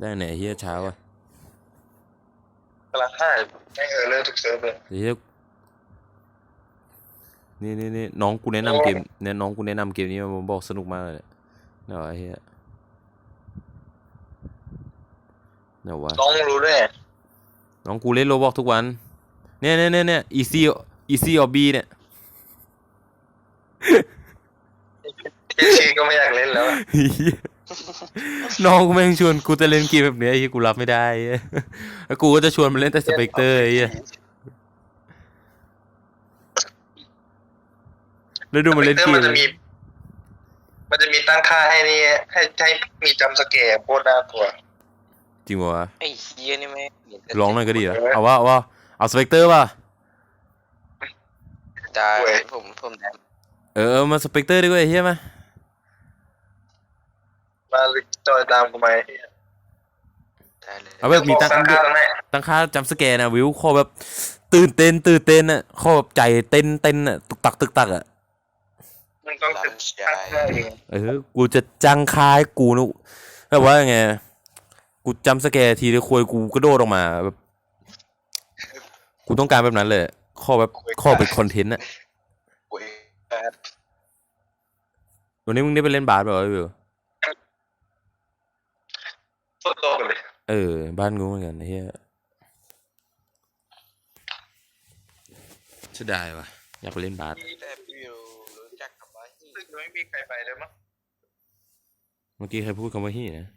ได้ไหนเฮียเช้าอะกำลังฆ่าแม่งเออเลอร์ทุกเซิร์ฟเลยเฮียนี่นี่นี่น้องกูแนะนำเกมเนี่ยน้องกูแนะนำเกมนี้มาบอกสนุกมากเลยเนี่ยเดี๋ยวไอ้เฮียเดี๋ยววะน้องรู้ด้วยน้องกูเล่นโรบอกทุกวัน เนี่ยเนี่ยเนี่ยเนี่ย easy easy or b เนี่ยเอชีก็ไม่อยากเล่นแล้วอะเหี้ย น้องกูแม่งชวนกูจะเล่นเกมแบบเนี้ยไอ้เหี้ยกูรับไม่ได้เหี้ยแล้วกูก็จะชวนมันเล่นแต่สเปกเตอร์ไอ้เหี้ยแล้วดูมันเล่นเกม มันจะมี มันจะมีตั้งค่าให้นี่ให้ให้มีจำสเกร์โคตรน่ากลัว จริงปะวะไอ้เฮียนี่แม่งลองหน่อยก็ดีเหรอเอาว่าเอาว่าเอาสเปกเตอร์ป่ะ ได้ผมผมได้ เออเออมาสเปกเตอร์ดีกว่าไอ้เหี้ยมา มาจอยตามกูไหมได้เลยเอาแบบมีตั้งตั้งค่าตรงไหนตั้งค่าจำสแกนนะวิวขอแบบตื่นเต้นตื่นเต้นอะขอแบบใจเต้นเต้นอะตึกตักตึกตักอะมันต้องติดตั้งค่าเองเออกูจะจังคายกูนะแบบว่าไงกูจำสแกร์ทีเดียวควยกูกระโดดออกมาแบบกูต้องการแบบนั้นเลยข้อแบบข้อเป็นคอนเทนต์อะโอ้ยวันนี้มึงได้ไปเล่นบาสเปล่าวะวิว สุดโลกเลย เออ บ้านกูเหมือนกันไอ้เฮียเสียดายว่ะ อยากไปเล่นบาสแต่พี่วิวรู้จักคำว่าฮีซึ่งไม่มีใครไปเลยมั้งเมื่อกี้ใครพูดคำว่าฮี่นะ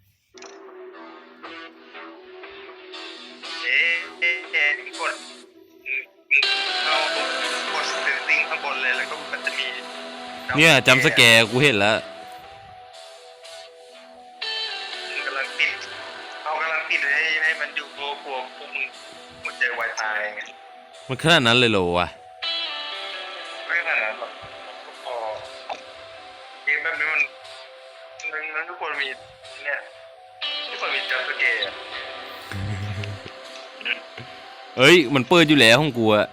เอ๊ะเอ๊ะเอ๊ะกดเรากดสติลติ้งข้างบนเลยแล้วก็มันจะมี เนี่ยจำสแกร์กูเห็นแล้ว มันขนาดนั้นเลยเหรอวะไม่ขนาดนั้นหรอกก็พอเกมแบบนี้มันมันมันทุกคนมีเนี่ยทุกคนมีจัมป์สเกร์เอ้ย มันเปิดอยู่แล้วของกูอะ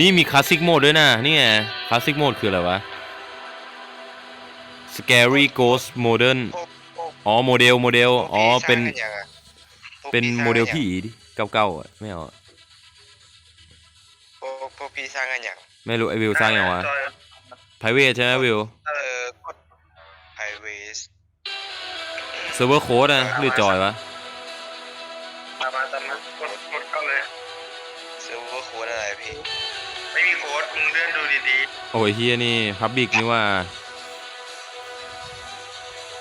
นี่มีคลาสสิกโหมดด้วยนะนี่ไงคลาสสิกโหมดคืออะไรวะ Scary Ghost Modern อ๋อโมเดลโมเดลอ๋อ เป็นเป็นโมเดลผีดิเก่าๆอะไม่เอาอะ พวกพวกพี่สร้างกันอย่างไม่รู้ไอวิวสร้างยังวะ private ใช่ไหมวิวเออกดไฮเวสเซิร์ฟเวอร์โค้ดนะหรือจอยวะตามมาตามมากดกดเข้าเลยเซิร์ฟเวอร์โค้ดอะไรพี่ไม่มีโค้ดมึงเลื่อนดูดีโอ้ยเฮียนี่พับบิกนี่ว่าๆ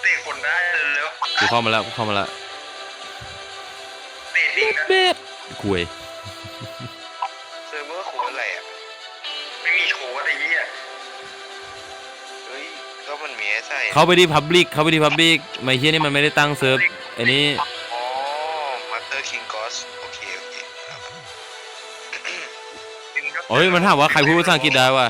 เตะคนได้เร็วกูเข้ามาแล้วกูเข้ามาแล้วๆเตะดิ้งนะเบ็ดคุย ให้ใส่เข้าไปที่พับบิกเข้าไปที่พับบิกไม่เฮียนี่มันไม่ได้ตั้งเซิร์ฟไอ้นี่อ๋อมาสเตอร์คิงกอสโอเคโอเคครับดิ้งก็โอ้ยมันถามว่าใครพูดภาษาอังกฤษได้วะ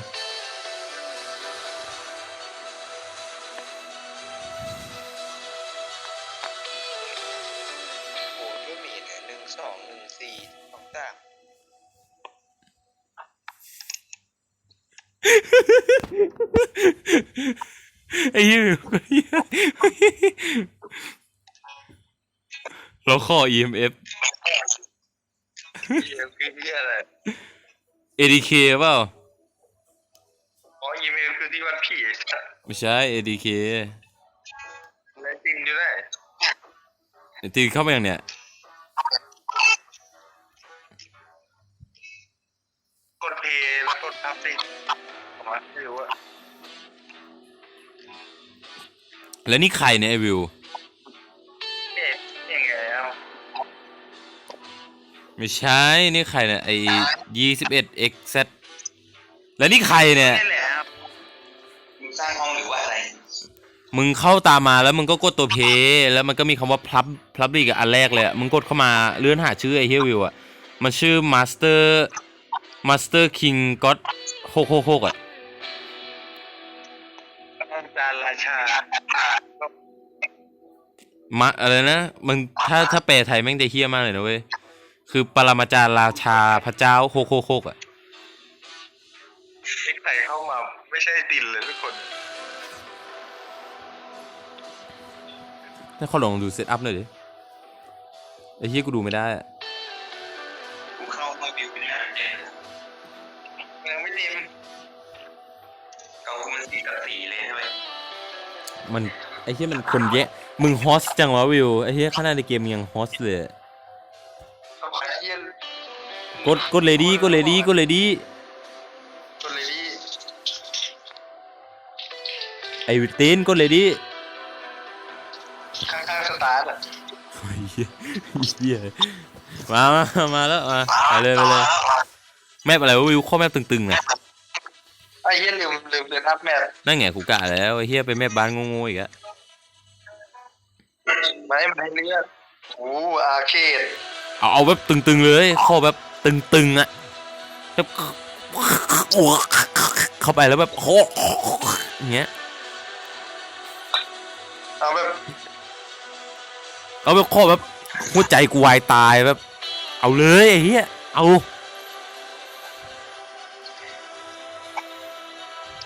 เหี้ยเราขอ EMF เหี้ยคือเหี้ยอะไร ADK เปล่าอ๋ออีเมลคือที่วันผีไอ้สัสไม่ใช่ ADK อะไรจริงอยู่ได้ตีเข้าไปยังเนี่ย กดเพลย์แล้วกดอัพสิผมว่าไม่รู้อะ แล้วนี่ใครเนี่ยไอวิวเนี่ยยังไงอะไม่ใช่ นี่ใครเนี่ยไอยี่สิบเอ็ด XZ แล้วนี่ใครเนี่ยนี่แหละครับมึงสร้างห้องหรือว่าอะไร มึงเข้าตามมาแล้วมึงก็กดตัวเพย์แล้วมันก็มีคำว่าพลับพลับอีกอันแรกเลยอะมึงกดเข้ามาเลื่อนหาชื่อไอเฮียวิวอะมันชื่อ Master Master King God หกหกหกอะจานราชา มาอะไรนะมึงถ้าถ้าแปลไทยแม่งจะเฮี้ยมากเลยนะเว้ยคือปรมาจารย์ราชาพระเจ้าโคโคโคกอะไอ้ใครเข้ามาไม่ใช่ดินเลยทุกคนให้เขาลองดูเซตอัพหน่อยดิไอ้เฮียกูดูไม่ได้อะกูเข้ามาวิวไปแล้วแกยังไม่เต็มเกามันสีกับสีเลยใช่ไหมมัน ไอ้เฮียมันคนแยะมึงฮอสจังวะวิวไอ้เฮียขนาดในเกมมึงยังฮอสเลยอะเอาไอ้เหี้ยกดกดเลดี้กดเลดี้กดเลดี้ตัวเลยที่ไอ้ตีนกดเลดี้ข้างๆสตาร์ทอะไอ้เฮียเฮียมามามาแล้วมาไปเลยไปเลยแมปอะไรวะวิวข้อแมปตึงๆนะไอ้เหี้ยลืมลืมเดินอัพแมปนั่นไงกูกะแล้วไอ้เฮียไปแมปบ้านงงๆอีกอะ ไม่ไม่เลือกโอ้อาร์เคดเอาเอาแบบตึงๆเลยข้อแบบตึงๆอะแบบเข้าไปแล้วแบบโคอย่างเงี้ยเอาแบบเอาแบบข้อแบบหัวใจกูวายตายแบบ เอาเลยไอ้เหี้ยเอา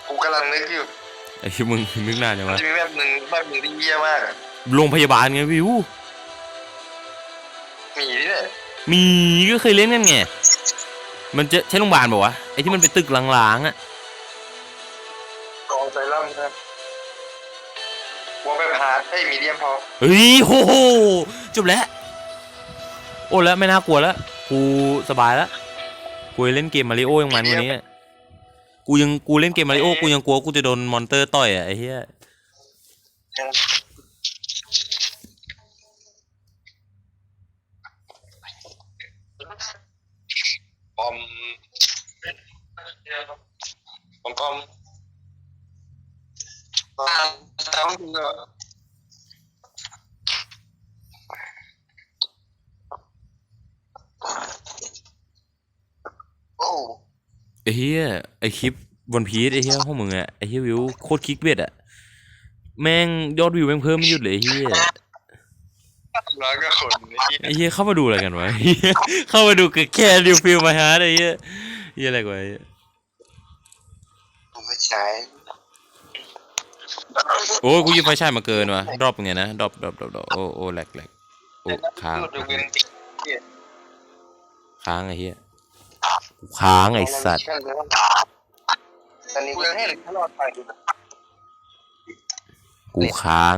กูกำลังนึกอยู่ไอ้ที่มึงนึกนานจังมันวะจะมีแบบหนึ่งแบบหนึ่งที่เยี่ยมากอะ โรงพยาบาลไงวิวหมีนี่แหละมีก็เคยเล่นกันไง มันจะใช่โรงพยาบาลบอกว่าวะไอ้ที่มันเป็นตึกล้างๆอะกองไซรั่มครับวอลแบบฮาร์ดเอ้ยมีเดียมพอเฮ้ยโหโหจบแล้ว โอ้แล้วไม่น่ากลัวแล้วกูสบายแล้วกูเล่นเกมมาริโอยังมันกวันนี้อะกูยังกูเล่นเกมมาริโอกูยังกลัวกูจะโดนมอนเตอร์ต่อยอะไอ้เหี้ยปอม ปอมปอมตามตามมึงอะโอ้ไอ้เหี้ยไอ้คลิปวันพีซไอ้เหี้ยพวกมึงอะไอ้เหี้ยวิวโคตรคลิกเวทอะแม่งยอดวิวแม่งเพิ่มไม่หยุดเลยไอ้เหี้ยร้อยก็คนนี่ไอ้เหี้ยเข้ามาดูอะไรกันวะไอ้เหี้ยเข้ามาดูแค่ดิวฟิลมาฮาร์ดไอ้เหี้ยเหี้ยอะไรกว่า ไอ้เหี้ยผมไม่ใช้โอ้ยกูหยิบไฟฉายมาเกินวะดรอปไงนะดรอปดรอปดรอปดรอปโอ้โอ้แหลกแหลกโอ้ค้างยกเว้นติ๊กเกียค้างไอ้เหี้ยกูค้างไอ้สัตว์ตอนนี้กูยังให้เลยตลอดไปดูนะกูค้าง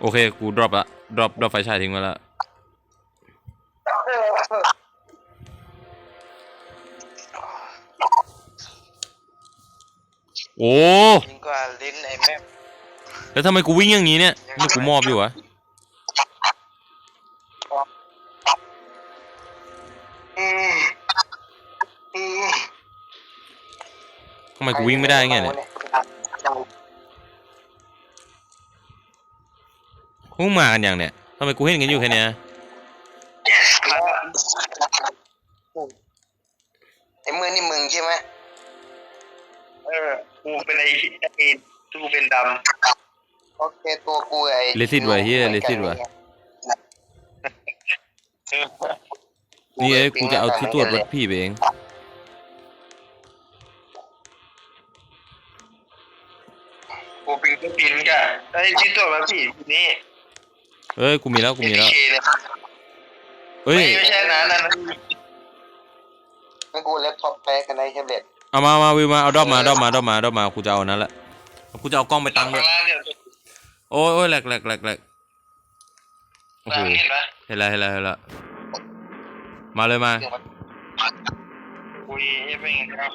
โอเค กูดรอปละดรอปดรอปไฟฉายทิ้งมาละ โอ้ยิ่งกว่าเล่นไอ้แม่แล้วทำไมกูวิ่งอย่างนี้เนี่ยนี่กูมอบอยู่วะอืมอืมทำไมกูวิ่งไม่ได้ไงเนี่ยพวกมากันอย่างเนี่ยทำไมกูเห็นกันอยู่แค่เนี้ยไอ้มือนี่มึงใช่ไหมเออ กูเป็นไอ้ไอ้กูเป็นดโอเคตัวกูไอ้เลสิตวะเฮียเลสิตวะำนี่เอ้ยกูจะเอาที่ตรวจรถพี่ไปเอง กูเป็นเครื่องบินกะไอ้ที่ตัวมาพี่นี่เอ้ยกูมีแล้วกูมีแล้วเคเลยเอ้ย ไม่ใช่นะนั่นไม่กูเล็บท็อปแป๊กกันในแท็บเล็ต เอามามาวิวมาเอาดอปมาดอปมาดอปมาดอปมากูจะเอาอันนั้นแหละกูจะเอากล้องไปตั้งด้ข้าวยงล่างเนี่ยโอ้ยโอ้ยแหลกแหลกแหลกแหลกโอ้โหล่างเห็นปะเห็นแล้วเห็นแล้วเห็นแล้วมาเลยมากูยังไม่เห็นครับ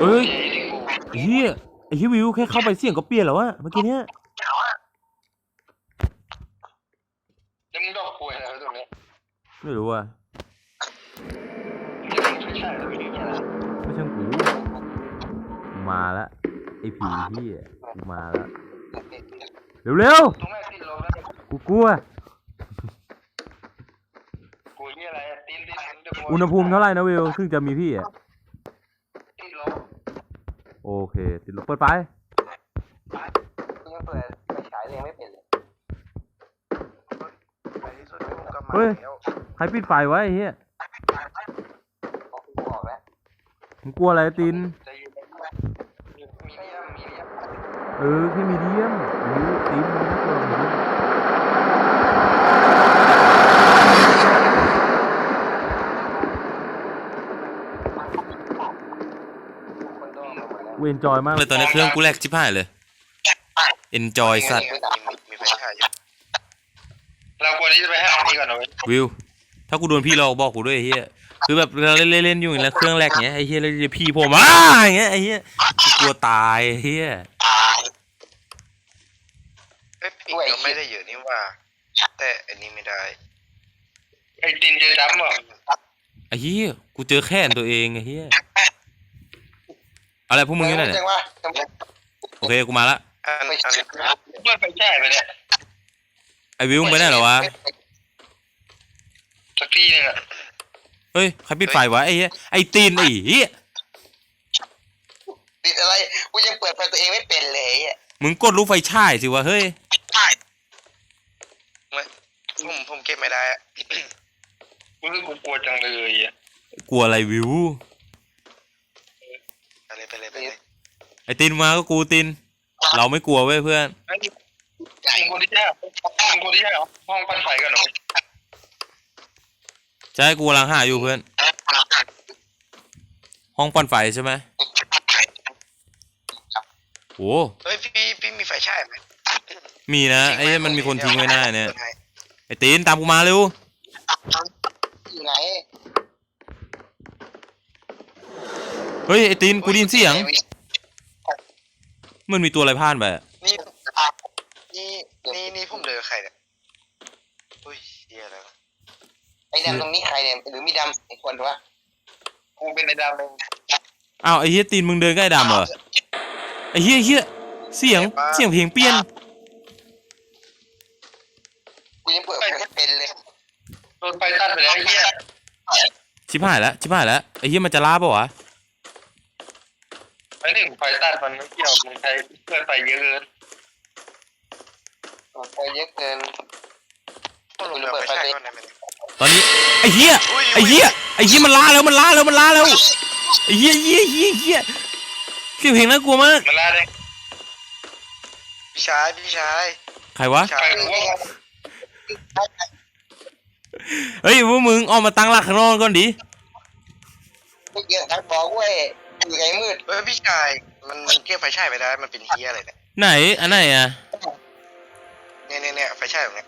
เอ้ยเจ๊ดิกูไอ้เฮียไอ้เฮียวิวแค่เข้าไปเสียงก็เปลี่ยนแล้ววะเมื่อกี้เนี้ยแล้วมึงดอกป่วยอะไรตรงนี้ไม่รู้ว่ะ ไม่ใช่ตรงนี้นะ ไม่ใช่กูกู มาแล้วไอ้ผีพี่อะกูมาแล้วเร็วเร็วตรงแม่ติดลมแล้วๆกูกลัว กูนี่อะไรตีนตีนอุณหภูมิเท่าไหร่นะวิวซึ่งจะมีพี่อะติดลมโอเค ติดลบเปิดไฟยังเปิดไม่ฉายเลยยังไม่เป็นเลยเฮ้ยใครปิดไฟไว้ไอ้เฮียพอกูออกแล้วมึงกลัวอะไรติน เออแค่มีเดียมหรือตีมนะตัวมีเมเอนจอยมากเลยตอนนี้เครื่องกูแลกชิบหายเลยเอนจอยสัตว์เราควรที่จะไปให้อันนี้ก่อนนะเว้ยวิว ถ้ากูโดนพี่เราบอกกูด้วยไอ้เฮียคือแบบเราเล่นๆๆอยู่แล้วเครื่องแลกเงี้ยไอ้เฮียแล้วจะพี่ผมอ่าอย่างเงี้ยไอ้เฮียกลัวตายไอ้เฮีย เอ้ยปีกก็ไม่ได้เยอะนี่ว่า แต่อันนี้ไม่ได้ ไอ้ตินเจอดำเหรอไอ้เฮียกูเจอแค่นตัวเองไอ้เฮียอะไรพวกมึงนี่ไหนเนี่ยจังว่าโอเคกูมาละอันอันเปิดไฟฉายไปเนี่ยไอ้วิวมึงไปไหนเหรอวะสักที่หนึงอะเฮ้ยใครปิดไฟวะไอ้เฮียไอ้ตีนไอ้เฮียติดอะไรกูยังเปิดไฟตัวเองไม่เป็นเลยอะ มึงกดลูกไฟฉายสิวะเฮ้ยผมผมเก็บไม่ได้อะ รู้สึกกูกลัวจังเลยอะกลัวอะไรวิว ไปเลยไปเลยไปเลยไอ้ตีนมาก็กูตีนเราไม่กลัวเว้ยเพื่อนไอ้ยิงคนที่ใช่ยิงคนที่ใช่ห้องปั่นไฟกันเหรอใช่กูกำลังหาอยู่เพื่อน ห้องปั่นไฟใช่ไหม โอ้เฮ้ยพี่พี่มีไฟฉายไหมมีนะไอ้เหี้ยมันมีคนทิ้งไว้หน้าเนี่ยไอ้ตีนตามกูมาเร็วอยู่ไหนเฮ้ยไอ้ตีนกูได้ยินเสียงมันมีตัวอะไรผ่านไปอะนี่นี่นี่นี่ผมเดินกับใครเนี่ยอุ้ยเฮียแล้วไอ้ดำตรงนี้ใครเนี่ยหรือมีดำสองคนวะกูเป็นไอ้ดำเองอ้าวไอ้เหี้ยตีนมึงเดินใกล้ดำเหรอ ไอ้เหี้ยเหี้ยเสียงเสียงเพลงเปลี่ยนกูยังเปิดไฟไม่เป็นเลยโดนไฟตัดไปแล้วไอ้เหี้ยชิบหายแล้วชิบหายแล้วไอ้เหี้ยมันจะล่าปะวะไม่ถึงไฟตัดมันไม่เกี่ยวมึงใช้เพื่อนไฟเยอะเกินเปิดไฟเยอะเกินผมเดินไฟฉายก่อนได้ไหมตอนนี้ไอ้เหี้ยอุ้ยไอ้เหี้ยไอ้เหี้ยมันล่าแล้วมันล่าแล้วมันล่าแล้วไอ้เหี้ยเหี้ยเหี้ยเหี้ย เสียงเพลงน่ากลัวมาก มันล่าได้พี่ชายพี่ชายใครวะ พี่ชาไฟยกูว่าเฮ้ยพวกมึงออกมาตั้งหลักข้างนอกก่อนดิไม่เกี่ยวทักบอกเว้ยอยู่ไงมืดเฮ้ยพี่ชายมันมันเก็บไฟฉายไม่ได้มันเป็นเฮียอะไรเนี่ยไหน อันไหนอะเนี่ยเนี่ยเนี่ยไฟฉายตรงเนี้ย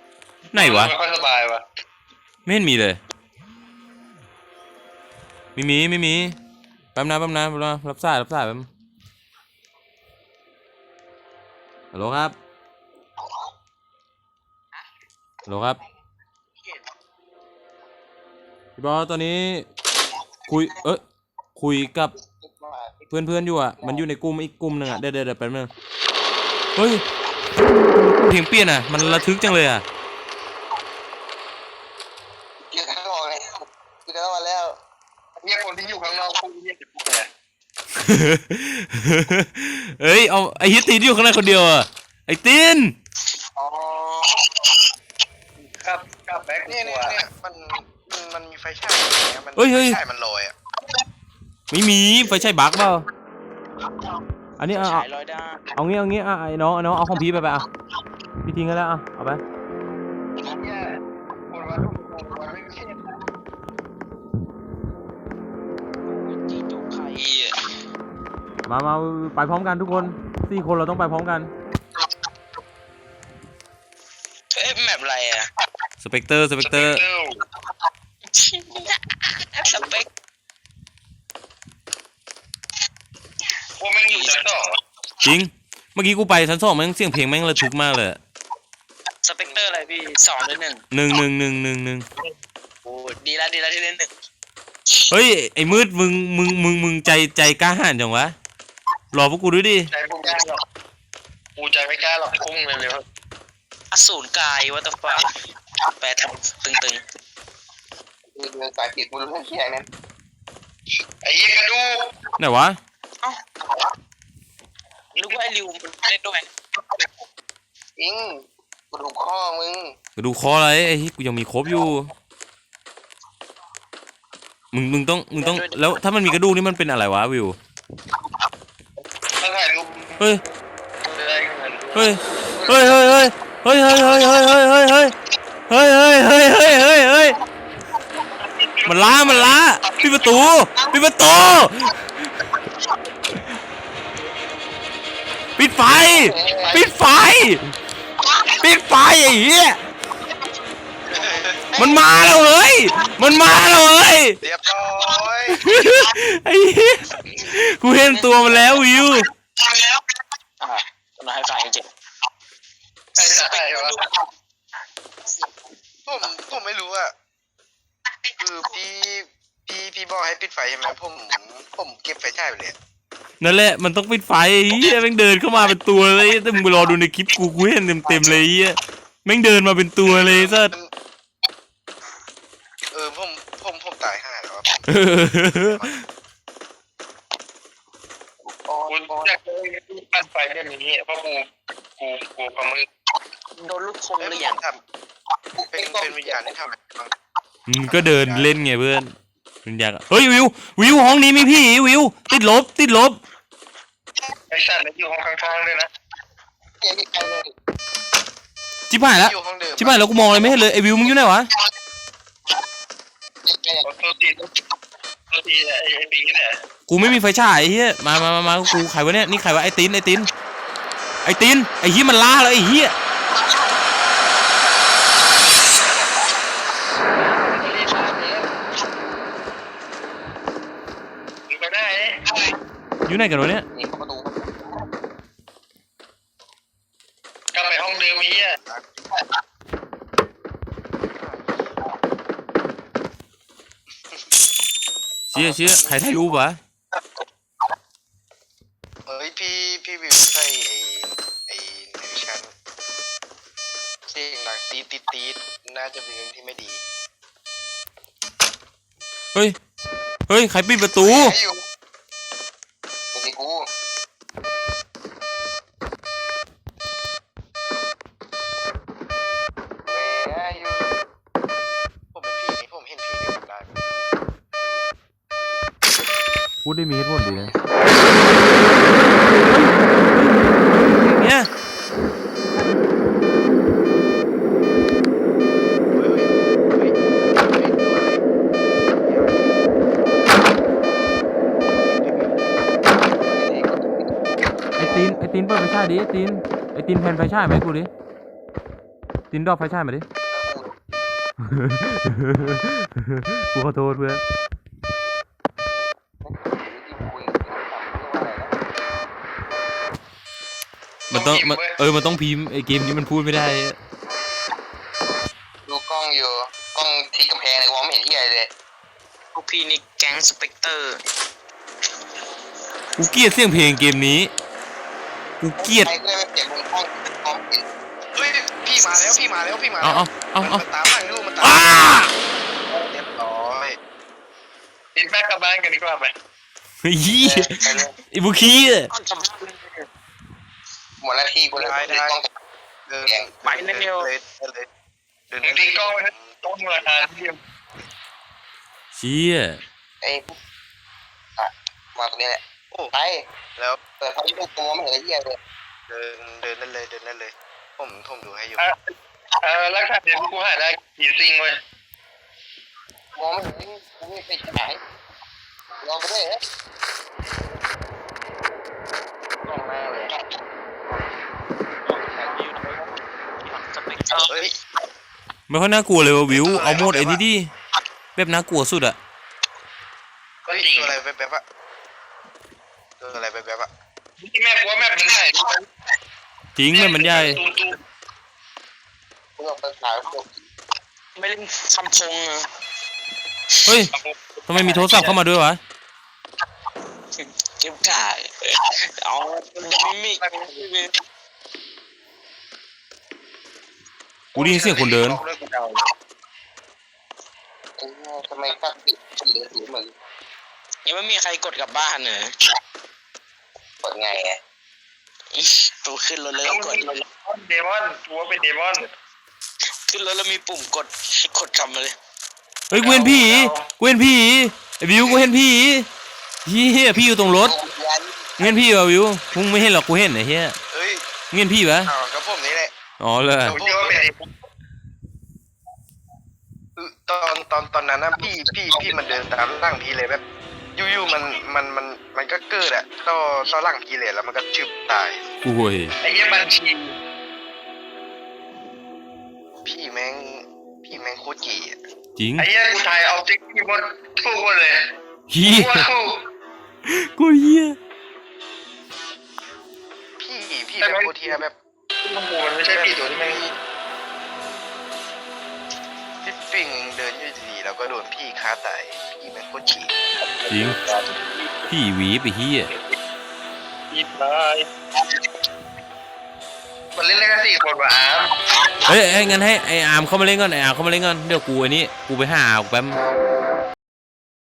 ไหนวะ ไม่ค่อยสบายวะไม่เห็นมีเลย ไม่มีไม่มีแป๊บนะแป๊บนะแป๊บนะรับสายรับสายแป๊บ ฮัลโหลครับฮัลโหลครับพี่บอสตอนนี้คุยเอ้ยคุยกับเพื่อนเพื่อนๆอยู่อะ มันอยู่ในกลุ่มอีกกลุ่มหนึ่งอะ เดี๋ยวเดี๋ยวเดี๋ยวแป๊บนึงเฮ้ยเพลงเปลี่ยนอะ มันระทึกจังเลยอะเกี่ยวทักบอกเลยกูจะมาแล้วเหี้ยคนที่อยู่ข้างนอกกูเหี้ยจะพูดอะไร เฮ้ยเอาไอ้ฮิตตีนอยู่ข้างในคนเดียวอะไอ้ตีนอ๋อครับครับแบ็คเนี่ยเนี่เนี่ยยเนี่ยมันมันมันมีไฟฉายอย่างเงี้ยมันเฮ้ยเฮ้ย ไฟฉายมันลอยอะไม่มีไฟใช่บักเปล่าอันนี้เอาเอาฉายร้อยด้านเอางี้เอางี้อะไอ้น้องไอ้น้องเอาของพี่ไปไปอะพี่ทิ้งกันแล้วอะเอาไป มามาไปพร้อมกันทุกคนสี่คนเราต้องไปพร้อมกัน เอ๊ะแมปอะไรอะสเปกเตอร์สเปกเตอร์สเปคว่าแม่งอยู่ชั้นสองอะจริง เมื่อกี้กูไปชั้นสองแม่งเสียงเพลงแม่งระทึกมากเลยอะสเปกเตอร์อะไรพี่สองหรือหนึ่งหนึ่งหนึ่งหนึ่งหนึ่งหนึ่งโอ้ดีแล้วดีแล้วที่เล่นหนึ่งเฮ้ยไอ้มืดมึงมึงมึงมึงใจใจกล้าหาญจังวะ รอพวกกูด้วยดิใจพวกกล้าหรอกกูใจไม่กล้าหรอกพุ่งเลยเลยอสูรกายวัตฟ้าแปลทำตึงกูเดินสายผิดกูรู้เรื่องเชี่ยนั้นไอ้เหี้ยกระดูกไหนวะๆนึกว่าไอ้ริวมันเล่นด้วยจริงกูถูกข้อมึงมาดูคออะไรไอ้ที่กูยังมีครบอยู่ มึงมึงต้องมึงต้องแล้วถ้ามันมีกระดูกนี่มันเป็นอะไรวะวิว ถ้าถ่ายรูปเฮ้ยจะได้เงินเฮ้ยเฮ้ยเฮ้ยเฮ้ย เฮ้ย เฮ้ย เฮ้ย เฮ้ย เฮ้ย เฮ้ย เฮ้ย เฮ้ย เฮ้ย เฮ้ย เฮ้ย เฮ้ย เฮ้ย มันล้า มันล้าปิดประตู ปิดประตู ปิดไฟ ปิดไฟ ปิดไฟไอ้เหี้ย มันมาแล้วเฮ้ย มันมาแล้วเฮ้ย เรียบร้อย ไอ้เหี้ยกูเห็นตัวมันแล้ววิว อ่ามาให้ฟังจริงใช่ใช่วะผมผมไม่รู้อะคือพี่พี่พี่บอกให้ปิดไฟใช่ไหมผมผมเก็บไฟฉายไปเลยอะนั่นแหละมันต้องปิดไฟไอ้เหี้ยแม่งเดินเข้ามาเป็นตัวเลยแต่มึงไปรอดูในคลิปกูกูเห็นเต็มๆเลยไอ้เหี้ยแม่งเดินมาเป็นตัวเลยสัสมันเออผมผมผมตายห่าแล้วอะ เออ กูอยากจะปั้นไฟ แบบนี้เพราะกูกูกูกับมึงโดนลูกคมหรือยังทำเป็นเป็นวิญญาณที่ทำอะไรบ้างมึงก็เดินเล่นไงเพื่อนมันอยากเฮ้ยวิววิวห้องนี้มีพี่วิว ติดลบ ติดลบไอ้สัตว์แล้วอยู่ห้องข้างๆด้วยนะเกมอีกอันหนึงชิบหายแล้วอยู่ห้องเดิมชิบหายแล้วกูมองอะไรไม่เห็นเลยไอวิวมึงอยู่ไหนวะเกมโทษทีโทษทีไอ้ไอ้ปีนี่แหละกูไม่มีไฟฉายไอ้เหี้ยมามามามากูใครวะเนี่ยนี่ใครวะไอตินไอติน ไอตินไอเหี้ยมันล่าแล้วไอเหี้ยมึงไปได้อยู่ไหนกันวะเนี่ยนี่เข้าประตูกลับไปห้องเดิมนี้อะเชี่ยเชี่ยใครถ่ายรูปวะเฮ้ย พี่พี่วิวใช่ไอ้ไอ้ในวิชันเสียงหนังตีดตีดตีดน่าจะเป็นเรื่องที่ไม่ดีเฮ้ย เฮ้ย ใครปิดประตูให้อยู่ เป็นที่กู เว้ยอยู่ผมเป็นผีนี่ผมเห็นผีเดินได้ พูดได้มีเหตุผลดีนะเนี่ย เฮ้ยเฮ้ยเฮ้ยเฮ้ยตัวอะไร ไอ ตินไอตินเปิดไฟฉายดิไอตินไอตินแผ่นไฟฉายไหมาให้กูดิตินดอกไฟฉายมาดิ กูขอโทษเพื่อนมันต้องมันเออมันต้องพิมพ์ไอเกมนี้มันพูดไม่ได้ดูกล้องอยู่กล้องที่กำแพงเลยมองไม่เห็นที่ใหญ่เลยพวกพี่นี่แก๊งสเปกเตอร์กูเกลียดเสียงเพลงเกมนี้ กูเกลียด ใครก็ไม่เปลี่ยนมุมกล้องมองไม่เห็นเฮ้ยพี่มาแล้วพี่มาแล้วพี่มาเอาแล้วเอาเอาเอามันตามหลังอยู่มันตามอ้าเรียบร้อยติดแม่กลับบ้านกันดีกว่าไปยี่ไปเลยไอบุคีอะต้องจำได้หมดหน้าที่กูแล้วเดี๋ยวกล้องเดินไปเร็วเลยเดินเลยเดินมึงทิ้งกล้องไว้ต้นราคาที่เชี่ยไอ้อะมาตรงนี้แหละโอ้ ไปแล้วเปิดไฟที่กูมองไม่เห็นที่ใหญ่เลยเดินเดินนั่นเลยเดินนั่นเลย ผมผมดูให้อยู่ เออรักษาเดี๋ยวกูหาได้กี่ซิงเว้ยมองไม่เห็นกูไม่ไปฉายลองไปด้วยเฮ้ยกล้องหน้าเลยสเปกเตอร์เฮ้ยไม่ค่อยน่ากลัวเลยว่ะวิวเอาโหมดไอ้นี่ดิแบบน่ากลัวสุดอะเฮ้ยตัวอะไรแป๊บๆอะ ตัวอะไรแป๊บๆอะที่แม่กลัวแม่มันใหญ่จริงแบบมันใหญ่ตูตูกูลองไปฉายกูไม่เล่นคำพงอะเฮ้ยทำไมมีโทรศัพท์เข้ามาด้วยวะเก็บถ่ายเอาจะไม่มีกูได้ยินเสียงคนเดินล็อกด้วยกูเดาไอ้เนี่ยทำไมฟักติดเหลือสีมือยังไม่มีใครกดกลับบ้านเนอะก ดไงไงตูขึ้นรถแล้วต้องกดเดมอนตัวเป็นเดมอนขึ้นรถแล้วมีปุ่มกดกดกลับมาเลยเฮ้ยกูเห็นผีกูเห็นผีไอ้วิวกูเห็นผีเฮียพี่อยู่ตรงรถกูยันมึงเห็นพี่วะวิวมึงไม่เห็นหรอกกูเห็นไอ้เฮียเฮ้ยมึงเห็นพี่ปะอ้าวกับผมนี่แหละอ๋อเลยผมเชื่อว่าเป็นคือตอนตอนตอนนั้นนะพี่พี่พี่มันเดินตามร่างพี่เลยแบบ อยู่ๆมันมันมันมันก็เกิดอะต่อต่อหลังกิเลสแล้วมันก็ชึบตายกูเว้ยไอ้เหี้ยบัญชีพี่แม่งพี่แม่งโคตรเกย์อะจริงไอ้เหี้ยกูถ่ายเอาติ๊กที่หมดทุกคนเลยเฮียว้าวกูเฮียพี่พี่แบบโคตรเทียแบบโอ้โหมันไม่ใช่พี่ตัวที่แม่งพี่ปิงเดินอยู่ดีๆแล้วก็โดนพี่ฆ่าตายพี่แม่งโคตรเกย์ จริง พี่หวีไปเฮียยิบเลยมันเล่นได้แค่สี่คนว่ะอาร์มเฮ้ยเอ้ยงั้นให้ไออาร์มเข้ามาเล่นก่อนไออาร์มเข้ามาเล่นก่อนเดี๋ยวกูอันนี้กูไปหาแป๊บ